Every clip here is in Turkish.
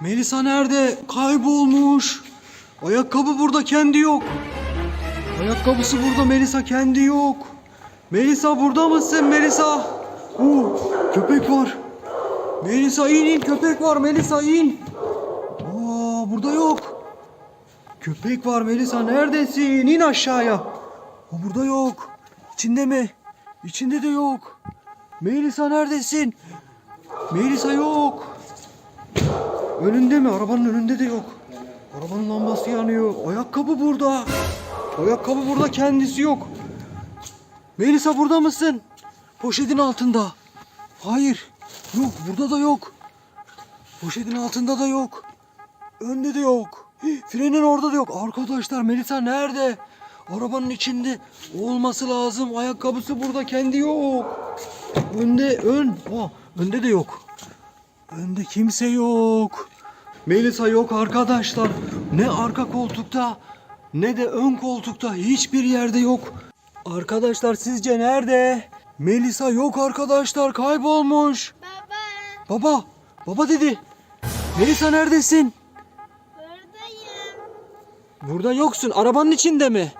Melisa nerede? Kaybolmuş. Ayakkabı burada kendi yok. Ayakkabısı burada Melisa kendi yok. Melisa burada mısın Melisa? Oo, köpek var. Melisa in in köpek var Melisa in. Aa, burada yok. Köpek var Melisa neredesin? İn aşağıya. O burada yok. İçinde mi? İçinde de yok. Melisa neredesin? Melisa yok. Önünde mi? Arabanın önünde de yok. Arabanın lambası yanıyor. Ayakkabı burada. Ayakkabı burada kendisi yok. Melisa burada mısın? Poşetin altında. Hayır. Yok burada da yok. Poşetin altında da yok. Önde de yok. Frenin orada da yok. Arkadaşlar Melisa nerede? Arabanın içinde olması lazım. Ayakkabısı burada kendi yok. Önde ön. Aa, önde de yok. Önde kimse yok. Melisa yok arkadaşlar. Ne arka koltukta ne de ön koltukta hiçbir yerde yok. Arkadaşlar sizce nerede? Melisa yok arkadaşlar kaybolmuş. Baba Baba, baba dedi. Melisa neredesin? buradayım. Burada yoksun. Arabanın içinde mi?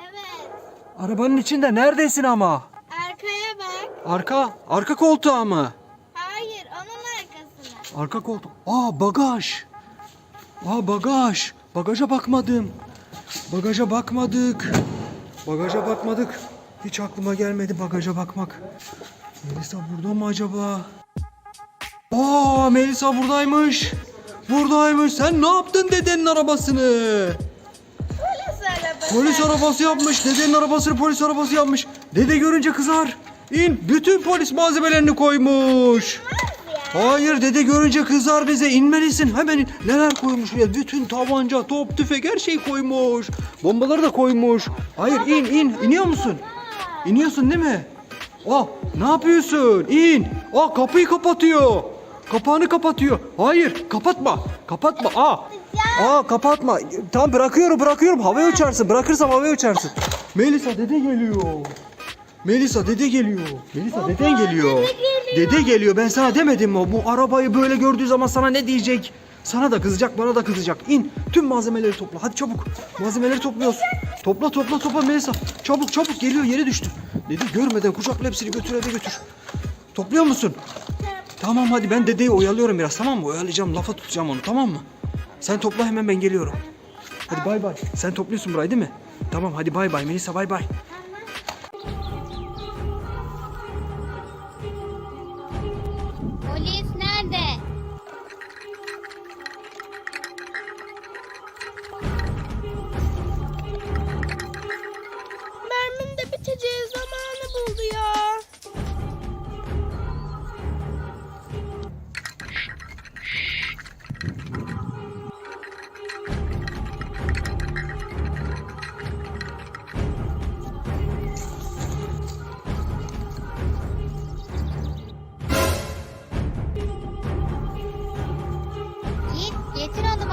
Evet. Arabanın içinde neredesin ama? Arkaya bak. Arka, arka koltuğa mı? Arka koltuk. Aa bagaj. Aa bagaj. Bagaja bakmadım. Bagaja bakmadık. Bagaja bakmadık. Hiç aklıma gelmedi bagaja bakmak. Melisa burada mı acaba? Aa Melisa buradaymış. Buradaymış. Sen ne yaptın dedenin arabasını? Polis arabası. Polis arabası yapmış. Dedenin arabasını polis arabası yapmış. Dede görünce kızar. İn. Bütün polis malzemelerini koymuş. Hayır dede görünce kızar bize. İnmelisin. Hemen in. Neler koymuş ya bütün tabanca top tüfek her şeyi koymuş. Bombaları da koymuş. Hayır in in. İniyor musun? İniyorsun değil mi? Aa ne yapıyorsun? İn. Aa kapıyı kapatıyor. Kapağını kapatıyor. Hayır kapatma. Kapatma. Aa. Aa kapatma. Tamam bırakıyorum bırakıyorum. Havaya uçarsın. Bırakırsam havaya uçarsın. Melisa dede geliyor Melisa dede geliyor. Melisa deden geliyor. Dede geliyor. Ben sana demedim mi? Bu arabayı böyle gördüğü zaman sana ne diyecek? Sana da kızacak, bana da kızacak. İn. Tüm malzemeleri topla. Hadi çabuk. Malzemeleri topluyoruz. Topla, topla, topla Melisa. Çabuk, çabuk. Geliyor, yere düştü. Dede görmeden kucakla hepsini götür eve götür. Topluyor musun? Tamam hadi ben dedeyi oyalıyorum biraz tamam mı? Oyalayacağım, lafa tutacağım onu tamam mı? Sen topla hemen ben geliyorum. Hadi bay bay. Sen topluyorsun burayı değil mi? Tamam hadi bay bay Melisa bay bay.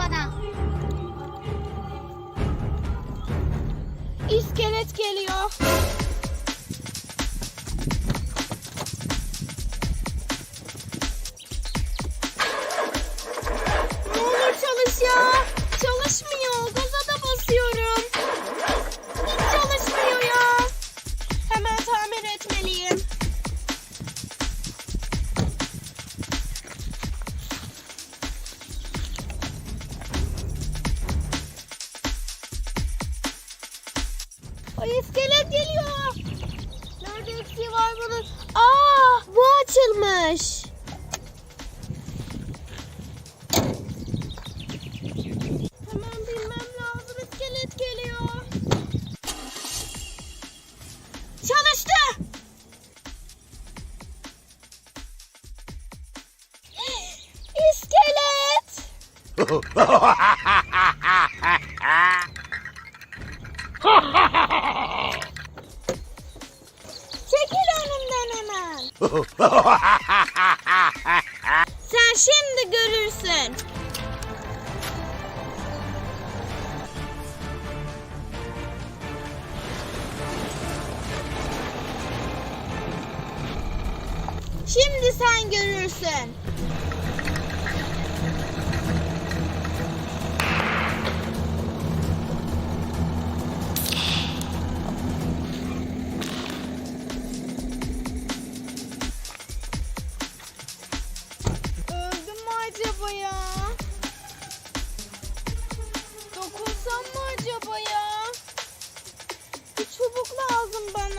Bana. İskelet geliyor. Ay iskelet geliyor. Nerede eksiği var bunun? Aa bu açılmış. Hemen bilmem lazım iskelet geliyor. Çalıştı. İskelet. Çekil Sen şimdi görürsün. Şimdi sen görürsün. Acaba ya? Dokunsam mı acaba ya? Bir çubuk lazım bana.